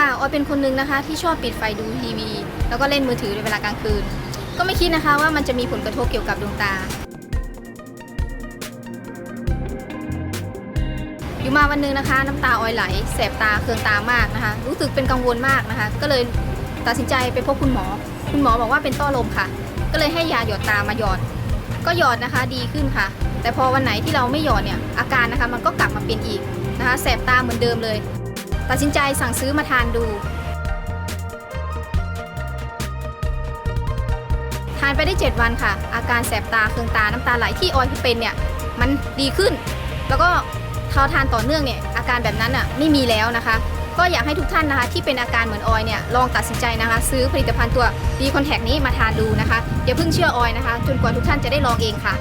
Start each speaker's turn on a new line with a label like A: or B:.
A: ค่ะออยเป็นคนหนึงนะคะ ที่ชอบปิดไฟดูทีวี แล้วก็เล่นมือถือในเวลากลางคืน ก็ไม่คิดนะคะว่ามันจะมีผลกระทบเกี่ยวกับดวงตา อยู่มาวันหนึงนะคะ น้ำตาออยไหล แสบตาเคืองตามากนะคะ รู้สึกเป็นกังวลมากนะคะ ก็เลยตัดสินใจไปพบคุณหมอ คุณหมอบอกว่าเป็นต้อลมค่ะ ก็เลยให้ยาหยอดตามาหยอด ก็หยอดนะคะดีขึ้นค่ะ แต่พอวันไหนที่เราไม่หยอดเนี่ยอาการนะคะมันก็กลับมาเป็นอีกนะคะ แสบตาเหมือนเดิมเลย ตัดสินใจสั่งซื้อมาทานดู ทานไปได้ 7 วันค่ะ อาการแสบตาเคืองตาน้ำตาไหลที่ออยที่เป็นเนี่ยมันดีขึ้น แล้วก็ทาทานต่อเนื่องเนี่ยอาการแบบนั้นอะไม่มีแล้วนะคะ ก็อยากให้ทุกท่านนะคะ ที่เป็นอาการเหมือนออยเนี่ยลองตัดสินใจนะคะ ซื้อผลิตภัณฑ์ตัวดีคอนแทคนี้มาทานดูนะคะอย่าเพิ่งเชื่อออยนะคะ จนกว่าทุกท่านจะได้ลองเองค่ะ